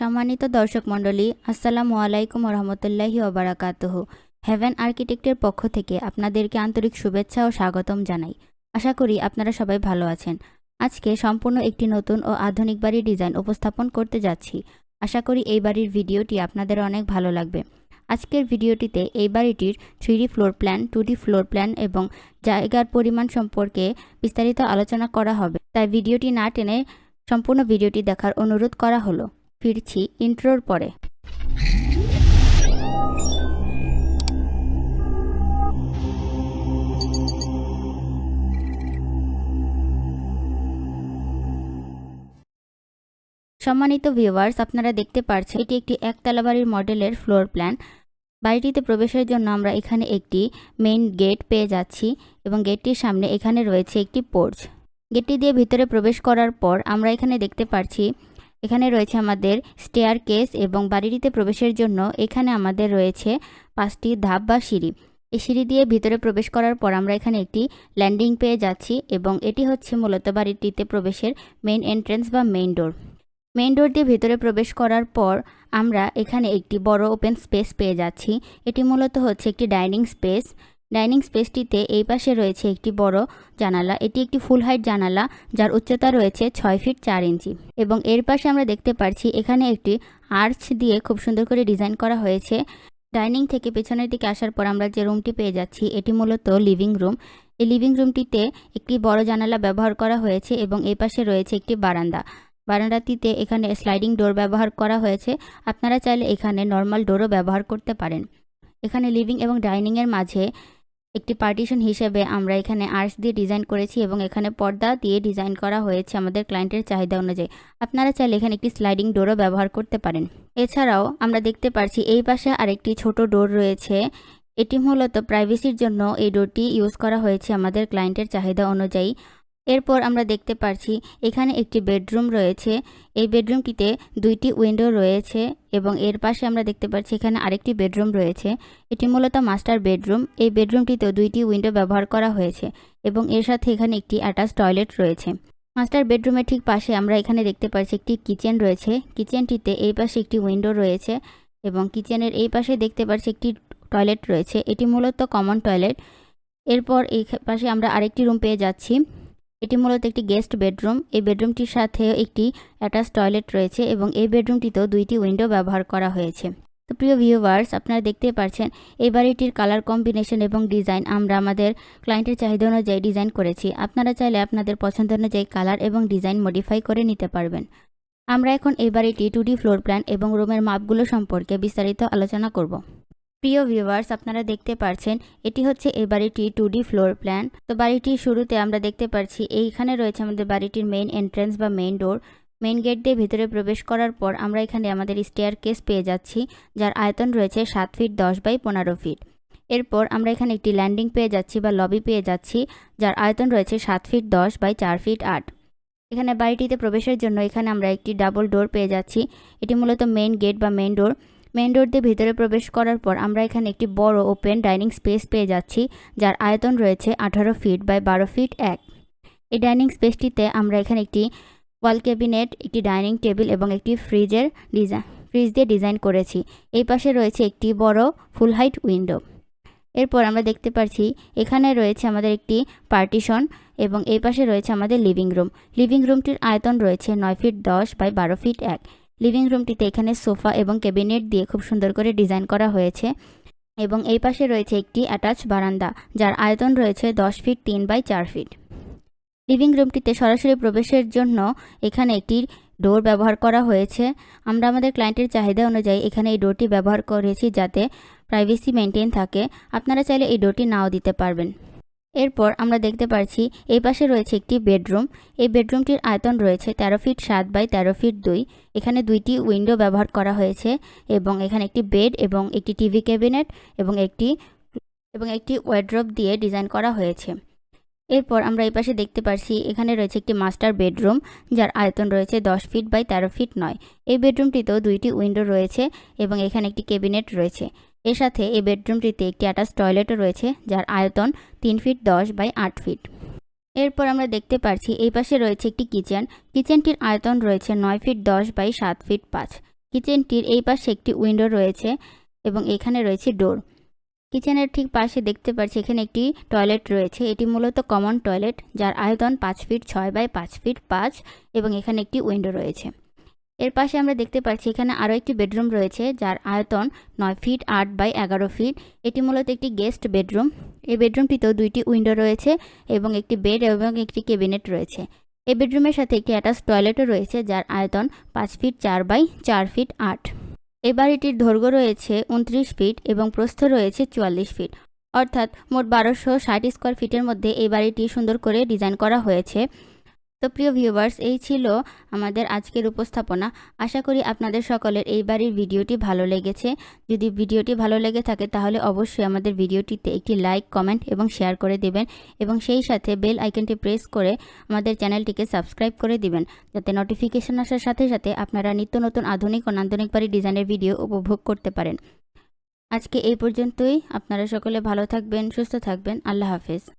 সম্মানিত দর্শক মণ্ডলী, আসসালামু আলাইকুম রহমতুল্লাহি ওবরাকাতুহ। হেভেন আর্কিটেক্টের পক্ষ থেকে আপনাদেরকে আন্তরিক শুভেচ্ছা ও স্বাগতম জানাই। আশা করি আপনারা সবাই ভালো আছেন। আজকে সম্পূর্ণ একটি নতুন ও আধুনিক বাড়ির ডিজাইন উপস্থাপন করতে যাচ্ছি। আশা করি এই বাড়ির ভিডিওটি আপনাদের অনেক ভালো লাগবে। আজকের ভিডিওটিতে এই বাড়িটির three floor plan two floor plan এবং জায়গার পরিমাণ সম্পর্কে বিস্তারিত আলোচনা করা হবে। তাই ভিডিওটি না টেনে সম্পূর্ণ ভিডিওটি দেখার অনুরোধ করা হলো। ফিরছি ইন্ট্রোর পরে। সম্মানিত ভিউয়ার্স আপনারা দেখতে পাচ্ছেন এটি একটি একতলা বাড়ির মডেলের ফ্লোর প্ল্যান বাড়িটিতে প্রবেশের জন্য আমরা এখানে একটি মেইন গেট পেয়ে যাচ্ছি এবং গেটটির সামনে এখানে রয়েছে একটি পোর্চ গেটটি দিয়ে ভিতরে প্রবেশ করার পর আমরা এখানে দেখতে পাচ্ছি এখানে রয়েছে আমাদের স্টেয়ার কেস এবং বাড়িটিতে প্রবেশের জন্য এখানে আমাদের রয়েছে পাঁচটি ধাপ বা সিঁড়ি। এই সিঁড়ি দিয়ে ভিতরে প্রবেশ করার পর আমরা এখানে একটি ল্যান্ডিং পেয়ে যাচ্ছি এবং এটি হচ্ছে মূলত বাড়িটিতে প্রবেশের মেইন এন্ট্রেন্স বা মেইন ডোর মেইন ডোর দিয়ে ভিতরে প্রবেশ করার পর আমরা এখানে একটি বড় ওপেন স্পেস পেয়ে যাচ্ছি। এটি মূলত হচ্ছে একটি ডাইনিং স্পেস ডাইনিং স্পেসটিতে এই পাশে রয়েছে একটি বড় জানালা। এটি একটি ফুল হাইট জানালা, যার উচ্চতা রয়েছে ছয় ফিট চার ইঞ্চি। এবং এর পাশে আমরা দেখতে পাচ্ছি এখানে একটি আর্চ দিয়ে খুব সুন্দর করে ডিজাইন করা হয়েছে। ডাইনিং থেকে পেছনের দিকে আসার পর আমরা যে রুমটি পেয়ে যাচ্ছি, এটি মূলত লিভিং রুম এই লিভিং রুমটিতে একটি বড় জানালা ব্যবহার করা হয়েছে এবং এই পাশে রয়েছে একটি বারান্দা। বারান্দাটিতে এখানে স্লাইডিং ডোর ব্যবহার করা হয়েছে। আপনারা চাইলে এখানে নর্মাল ডোরও ব্যবহার করতে পারেন। এখানে লিভিং এবং ডাইনিংয়ের মাঝে একটি পার্টিশন হিসেবে আমরা এখানে আর্টস দিয়ে ডিজাইন করেছি এবং এখানে পর্দা দিয়ে ডিজাইন করা হয়েছে আমাদের ক্লায়েন্টের চাহিদা অনুযায়ী। আপনারা চাইলে এখানে একটি স্লাইডিং ডোরও ব্যবহার করতে পারেন। এছাড়াও আমরা দেখতে পারছি এই পাশে আরেকটি ছোট ডোর রয়েছে। এটি মূলত প্রাইভেসির জন্য এই ডোরটি ইউজ করা হয়েছে আমাদের ক্লায়েন্টের চাহিদা অনুযায়ী। এরপর আমরা দেখতে পারছি এখানে একটি বেডরুম রয়েছে। এই বেডরুমটিতে দুইটি উইন্ডো রয়েছে এবং এর পাশে আমরা দেখতে পাচ্ছি এখানে আরেকটি বেডরুম রয়েছে। এটি মূলত মাস্টার বেডরুম। এই বেডরুমটিতেও দুইটি উইন্ডো ব্যবহার করা হয়েছে এবং এর সাথে এখানে একটি অ্যাটাচ টয়লেট রয়েছে। মাস্টার বেডরুমের ঠিক পাশে আমরা এখানে দেখতে পাচ্ছি একটি কিচেন রয়েছে। কিচেনটিতে এই পাশে একটি উইন্ডো রয়েছে এবং কিচেনের এই পাশে দেখতে পাচ্ছি একটি টয়লেট রয়েছে। এটি মূলত কমন টয়লেট। এরপর এই পাশে আমরা আরেকটি রুম পেয়ে যাচ্ছি। এটি মূলত একটি গেস্ট বেডরুম। এই বেডরুমটির সাথে একটি অ্যাটাচ টয়লেট রয়েছে এবং এই বেডরুমটিতেও দুইটি উইন্ডো ব্যবহার করা হয়েছে। তো প্রিয় ভিউভার্স আপনারা দেখতে পাচ্ছেন এই বাড়িটির কালার কম্বিনেশন এবং ডিজাইন। আমরা আমাদের ক্লায়েন্টের চাহিদা অনুযায়ী ডিজাইন করেছি। আপনারা চাইলে আপনাদের পছন্দ অনুযায়ী কালার এবং ডিজাইন মডিফাই করে নিতে পারবেন। আমরা এখন এই বাড়িটি টু ফ্লোর প্ল্যান এবং রুমের মাপগুলো সম্পর্কে বিস্তারিত আলোচনা করব। প্রিয় ভিউয়ার্স আপনারা দেখতে পারছেন, এটি হচ্ছে এই বাড়িটি টু ডি ফ্লোর প্ল্যান তো বাড়িটির শুরুতে আমরা দেখতে পাচ্ছি এইখানে রয়েছে আমাদের বাড়িটির মেইন এন্ট্রেন্স বা মেইন ডোর মেইন গেট দিয়ে ভিতরে প্রবেশ করার পর আমরা এখানে আমাদের স্টেয়ার কেস পেয়ে যাচ্ছি, যার আয়তন রয়েছে সাত ফিট দশ বাই পনেরো ফিট এরপর আমরা এখানে একটি ল্যান্ডিং পেয়ে যাচ্ছি বা লবি পেয়ে যাচ্ছি, যার আয়তন রয়েছে সাত ফিট দশ বাই চার ফিট আট. এখানে বাড়িটিতে প্রবেশের জন্য এখানে আমরা একটি ডাবল ডোর পেয়ে যাচ্ছি। এটি মূলত মেইন গেট বা মেইন ডোর মেন ডোর দিয়ে ভিতরে প্রবেশ করার পর আমরা এখানে একটি বড় ওপেন ডাইনিং স্পেস পেয়ে যাচ্ছি, যার আয়তন রয়েছে আঠারো ফিট বাই বারো ফিট এক। এই ডাইনিং স্পেসটিতে আমরা এখানে একটি ওয়াল ক্যাবিনেট, একটি ডাইনিং টেবিল এবং একটি ফ্রিজের ডিজাইন ফ্রিজ দিয়ে ডিজাইন করেছি। এই পাশে রয়েছে একটি বড় ফুল হাইট উইন্ডো। এরপর আমরা দেখতে পাচ্ছি এখানে রয়েছে আমাদের একটি পার্টিশন এবং এই পাশে রয়েছে আমাদের লিভিং রুম। লিভিং রুমটির আয়তন রয়েছে নয় ফিট দশ বাই বারো ফিট এক। লিভিং রুমটিতে এখানে সোফা এবং ক্যাবিনেট দিয়ে খুব সুন্দর করে ডিজাইন করা হয়েছে এবং এই পাশে রয়েছে একটি অ্যাটাচ বারান্দা, যার আয়তন রয়েছে দশ ফিট তিন বাই চার ফিট। লিভিং রুমটিতে সরাসরি প্রবেশের জন্য এখানে একটি ডোর ব্যবহার করা হয়েছে। আমরা আমাদের ক্লায়েন্টের চাহিদা অনুযায়ী এখানে এই ডোরটি ব্যবহার করেছি যাতে প্রাইভেসি মেনটেন থাকে। আপনারা চাইলে এই ডোরটি নাও দিতে পারবেন। এরপর আমরা দেখতে পাচ্ছি এই পাশে রয়েছে একটি বেডরুম। এই বেডরুমটির আয়তন রয়েছে তেরো ফিট সাত বাই তেরো ফিট দুই। এখানে দুইটি উইন্ডো ব্যবহার করা হয়েছে এবং এখানে একটি বেড এবং একটি টিভি ক্যাবিনেট এবং একটি এবং একটি ওয়ার্ড্রপ দিয়ে ডিজাইন করা হয়েছে। এরপর আমরা এই পাশে দেখতে পাচ্ছি এখানে রয়েছে একটি মাস্টার বেডরুম যার আয়তন রয়েছে দশ ফিট বাই তেরো ফিট নয়। এই বেডরুমটিতেও দুইটি উইন্ডো রয়েছে এবং এখানে একটি ক্যাবিনেট রয়েছে। এর সাথে এই বেডরুমটিতে একটি অ্যাটাচ টয়লেটও রয়েছে, যার আয়তন তিন ফিট দশ বাই আট ফিট এরপর আমরা দেখতে পাচ্ছি এই পাশে রয়েছে একটি কিচেন কিচেনটির আয়তন রয়েছে নয় ফিট দশ বাই সাত ফিট পাঁচ। কিচেনটির এই পাশে একটি উইন্ডো রয়েছে এবং এখানে রয়েছে ডোর কিচেনের ঠিক পাশে দেখতে পাচ্ছি এখানে একটি টয়লেট রয়েছে। এটি মূলত কমন টয়লেট যার আয়তন পাঁচ ফিট ছয় বাই পাঁচ ফিট পাঁচ এবং এখানে একটি উইন্ডো রয়েছে। এর পাশে আমরা দেখতে পাচ্ছি এখানে আরও একটি বেডরুম রয়েছে, যার আয়তন নয় ফিট আট বাই এগারো ফিট। এটি মূলত একটি গেস্ট বেডরুম। এই বেডরুমটিতেও দুইটি উইন্ডো রয়েছে এবং একটি বেড এবং একটি ক্যাবিনেট রয়েছে। এই বেডরুমের সাথে একটি অ্যাটাচ টয়লেটও রয়েছে, যার আয়তন পাঁচ ফিট চার বাই চার ফিট আট। এই বাড়িটির দৈর্ঘ্য রয়েছে উনত্রিশ ফিট এবং প্রস্থ রয়েছে চুয়াল্লিশ ফিট। অর্থাৎ মোট বারোশো ষাট স্কোয়ার ফিটের মধ্যে এই বাড়িটি সুন্দর করে ডিজাইন করা হয়েছে। তো প্রিয় ভিউয়ার্স এই ছিল আমাদের আজকের উপস্থাপনা। আশা করি আপনাদের সকলের এই বাড়ির ভিডিওটি ভালো লেগেছে। যদি ভিডিওটি ভালো লেগে থাকে, তাহলে অবশ্যই আমাদের ভিডিওটিতে একটি লাইক কমেন্ট এবং শেয়ার করে দেবেন এবং সেই সাথে বেল আইকনটি প্রেস করে আমাদের চ্যানেলটিকে সাবস্ক্রাইব করে দিবেন। যাতে নোটিফিকেশন আসার সাথে সাথে আপনারা নিত্য নতুন আধুনিক ও নান্দনিক বাড়ি ডিজাইনের ভিডিও উপভোগ করতে পারেন। আজকে এই পর্যন্তই। আপনারা সকলে ভালো থাকবেন, সুস্থ থাকবেন। আল্লাহ হাফেজ।